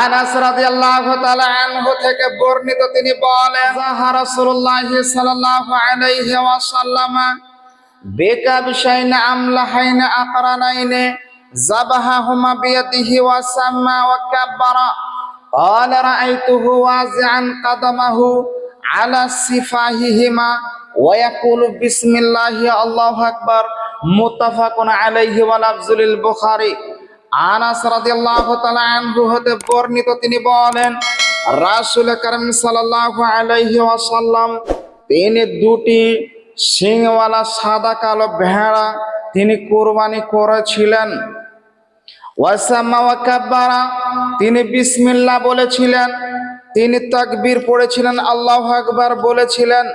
আনাস রাদিয়াল্লাহু তাআলা আনহু থেকে বর্ণিত তিনি বলেন যাহা রাসূলুল্লাহ সাল্লাল্লাহু আলাইহি ওয়াসাল্লাম বিকাবশাইন আমলাহাইন আকরানাইন যাবাহাহুমা বিয়াদিহি ওয়া সাম্মা ওয়া কাব্বারা قال رأيته وازعا قدمه على سفاههما ويقول بسم الله الله أكبر متفق عليه ولفظ للبخاري আনাস রাদিয়াল্লাহু তাআলা আনহু হতে বর্ণিত তিনি বলেন, রাসূল কারীম সাল্লাল্লাহু আলাইহি ওয়াসাল্লাম তিনি দুটি সিংওয়ালা সাদা কালো ভেড়া তিনি কোরবানি করেছিলেন। ওয়াসামাওয়াকাব্বারা তিনি বিসমিল্লাহ বলেছিলেন, তিনি তাকবীর পড়েছিলেন, আল্লাহু আকবার বলেছিলেন।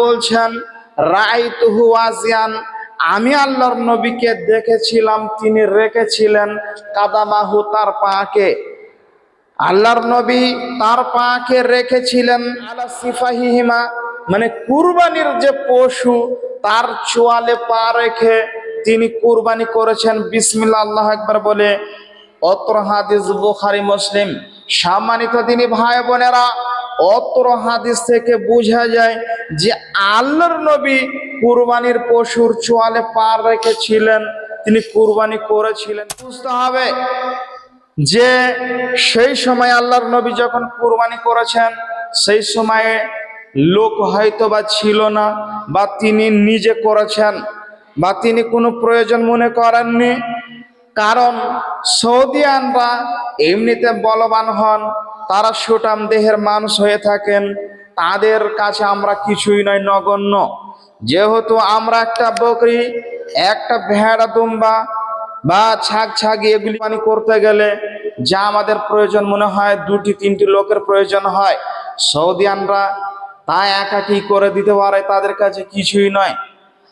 বলছেন রাআইতুহু ওয়াজিয়ান। আমি আল্লাহর নবীকে দেখেছিলাম, তিনি রেখেছিলেন কাদামাহু তার পাকে। আল্লাহর নবী তার পাকে রেখেছিলেন আলা সিফাহিহিমা মানে কুরবানির যে পশু, তার চোয়ালে পা রেখে তিনি কুরবানি করেছেন। বিসমিল্লাহ, আল্লাহ একবার বলে, অত্র হাদিস বুখারি, মুসলিম। সম্মানিত তিনি ভাই বোনেরা অত্র হাদিস থেকে বোঝা যায় যে আল্লাহর নবী কুরবানির পশুর চোয়ালে পা রেখেছিলেন। তিনি কুরবানি করেছিলেন। বুঝতে হবে যে সেই সময় আল্লাহর নবী যখন কুরবানি করেছেন, সেই সময়ে লোক হয়তো বা ছিল না বা তিনি নিজে করেছেন বা তিনি কোনো প্রয়োজন মনে করেননি। কারণ সৌদিয়ানরা এমনিতে বলবান হন, তারা সুটাম দেহের মানুষ হয়ে থাকেন। তাদের কাছে আমরা কিছুই নয়, নগণ্য। যেহেতু আমরা একটা বকরি, একটা ভেড়া, দুম্বা বা ছাগ ছাগি এগুলি পানি করতে গেলে যা আমাদের প্রয়োজন মনে হয়, দুটি, তিনটি লোকের প্রয়োজন হয়। সৌদিয়ানরা তা একাকি করে দিতে পারে, তাদের কাছে কিছুই নয়।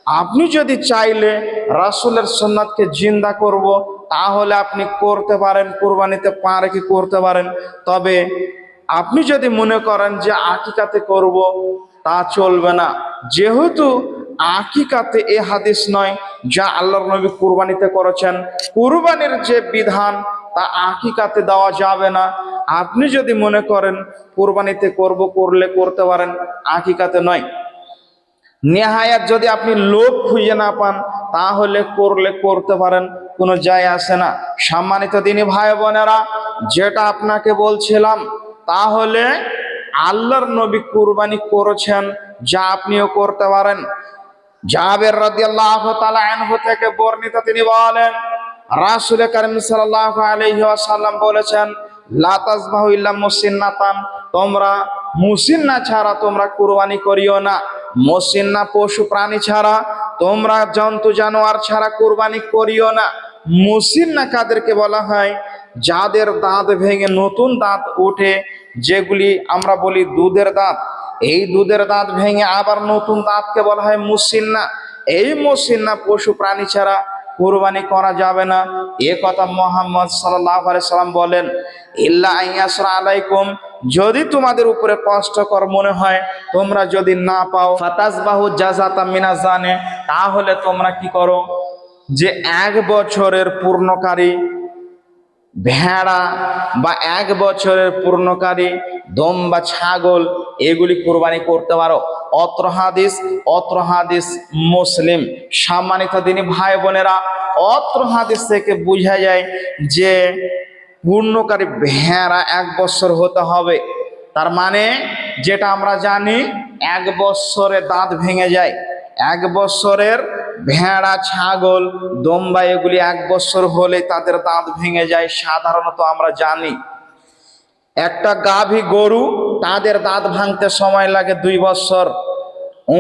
আপনি যদি চাইলে রাসূলের সুন্নাতকে জিন্দা করব তাহলে আপনি করতে পারেন, কোরবানিতে পা রেখে করতে পারেন। তবে আপনি যদি মনে করেন যে আকিকাতে করব, তা চলবে না। যেহেতু আকিকাতে এ হাদিস নয়, যা আল্লাহর নবী কুরবানিতে করেছেন, কুরবানির যে বিধান, তা আকিকাতে দেওয়া যাবে না। আপনি যদি মনে করেন কুরবানিতে করব, করলে করতে পারেন, আকিকাতে নয়। নেহায়াত যদি আপনি লোভ খুঁজে না পান তাহলে করলে করতে পারেন, কোনো যায় আসে না। সম্মানিত দিনী ভাই বোনেরা, যেটা আপনাকে বলছিলাম, তাহলে আল্লাহর নবী কুরবানি করেছেন, যা আপনিও করতে পারেন। জাবের রাদিয়াল্লাহু তাআলা আনহু থেকে বর্ণিত তিনি বলেন, রাসূল কারীম সাল্লাল্লাহু আলাইহি ওয়াসাল্লাম বলেছেন, লা তাসবাহু ইল্লা মুসিন্নাতান তোমরা মুসিন্না ছাড়া তোমরা কুরবানি করিও না। মুসিন্না পশু প্রাণী ছাড়া তোমরা জন্তু জানোয়ার ছাড়া কোরবানি করিও না। মুসিন না কাদেরকে বলা হয়? যাদের দাঁত ভেঙে নতুন দাঁত ওঠে, যেগুলি আমরা বলি দুধের দাঁত। এই দুধের দাঁত ভেঙে আবার নতুন দাঁতকে বলা হয় মুসিন্না এই মুসিন্না পশু প্রাণী ছাড়া কুরবানি করা যাবে না। এ কথা মোহাম্মদ আলাইহি সাল্লাম বলেন, ইল্লা আইয়াসরা আলাইকুম যদি তোমাদের উপরে কষ্টকর মনে হয়, তোমরা যদি না পাও বাহু ফাতাসবাহু মিনা জানে তাহলে তোমরা কি করো? যে এক বছরের পূর্ণকারী ভেড়া বা এক বছরের পূর্ণকারী, দম বা ছাগল, এগুলি কোরবানি করতে পারো। অত্র হাদিস অত্র হাদিস মুসলিম। সম্মানিত দিনী ভাই বোনেরা, অত্র হাদিস থেকে বোঝা যায় যে পূর্ণকারী ভেড়া এক বছর হতে হবে। তার মানে যেটা আমরা জানি, এক বছরে দাঁত ভেঙে যায়। এক বছরের ভেড়া, ছাগল, দম্বা এগুলি এক বছর হলে তাদের দাঁত ভেঙে যায়। সাধারণত আমরা জানি, একটা গাভী গরু তাদের দাঁত ভাঙতে সময় লাগে দুই বছর,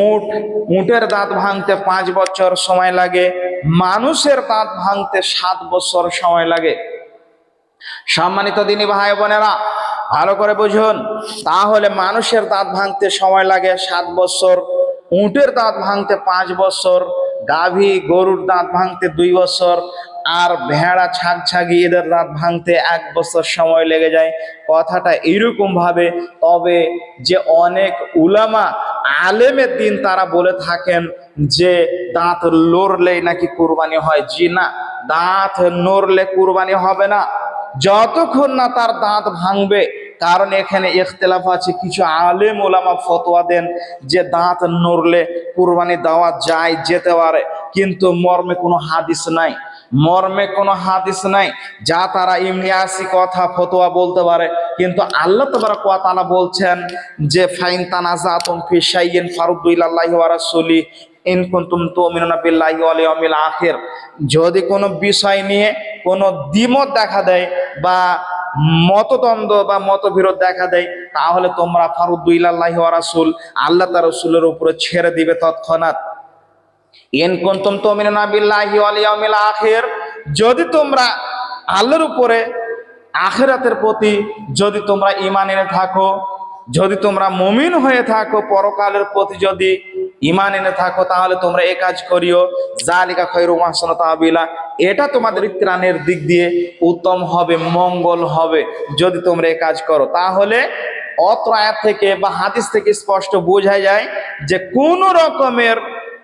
উট, উটের দাঁত ভাঙতে পাঁচ বছর সময় লাগে, মানুষের দাঁত ভাঙতে সাত বছর সময় লাগে। সম্মানিত দিনী ভাই বোনেরা, ভালো করে বুঝুন, তাহলে মানুষের দাঁত ভাঙতে সময় লাগে সাত বছর, উটের দাঁত ভাঙতে পাঁচ বছর গাভী গরুর দাঁত ভাঙতে দুই বছর, আর ভেড়া ছাগ ছাগি এদের দাঁত ভাঙতে এক বছর সময় লেগে যায়। কথাটা এইরকম ভাবে, তবে যে অনেক উলামা আলেমের দিন তারা বলে থাকেন যে, দাঁত লড়লেই নাকি কুরবানি হয়। জি না, দাঁত নড়লে কুরবানি হবে না। যতক্ষণ না তার দাঁত ভাঙবে কারণ এখানে ইখতলাফ আছে। কিছু আলেম ওলামা ফতোয়া দেন যে দাঁত নড়লে কুরবানি দেওয়া যায় যেতে পারে, কিন্তু মর্মে কোনো হাদিস নাই। মর্মে কোনো হাদিস নাই, যা তারা এমনি আসি কথা ফতোয়া বলতে পারে। কিন্তু আল্লাহ তোবার তাআলা বলছেন যে, ফাইন তানাজাতুম ফি শাইইন ফারুদ্দু ইলাল্লাহি ওয়া রাসূলি যদি কোনো বিষয় নিয়ে কোনো দ্বিমত দেখা দেয় বা মতদ্বন্দ্ব বা মতবিরোধ দেখা দেয়, তাহলে তোমরা ফারুদ্দু ইলাল্লাহি ওয়া রাসূল, আল্লাহ তার রাসূলের উপরে ছেড়ে দিবে তৎক্ষণাৎ। ইন কুনতুম তুমিনুনা বিল্লাহি ওয়াল ইয়াউমিল আখির, যদি তোমরা আল্লাহর উপরে আখিরাতের প্রতি যদি তোমরা ঈমান এনে থাকো, যদি তোমরা মুমিন হয়ে থাকো পরকালের প্রতি যদি ঈমান এনে থাকো, তাহলে তোমরা এই কাজ করিও। জালিকা খৈরু মাহসানা তাবিলা এটা তোমাদের ত্রাণের দিক দিয়ে উত্তম হবে, মঙ্গল হবে, যদি তোমরা এই কাজ করো। তাহলে অত্র থেকে বা হাদিস থেকে স্পষ্ট বোঝা যায় যে কোন রকমের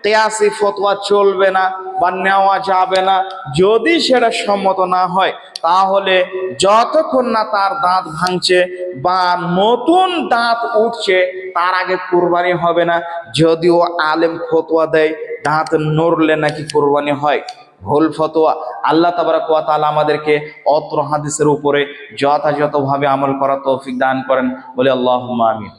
তেয়াসি ফতোয়া চলবে না বা নেওয়া যাবে না। যদি সেটা সম্মত না হয়, তাহলে যতক্ষণ না তার দাঁত ভাঙছে বা নতুন দাঁত উঠছে, তার আগে কোরবানি হবে না। যদিও আলেম ফতোয়া দেয়, দাঁত নড়লে নাকি কোরবানি হয়। ভুল ফতোয়া। আল্লাহ তাবারাক ওয়া তাআলা আমাদেরকে অত্র হাদিসের উপরে যথাযথভাবে আমল করার তৌফিক দান করেন। বলে আল্লাহুম্মা আমিন।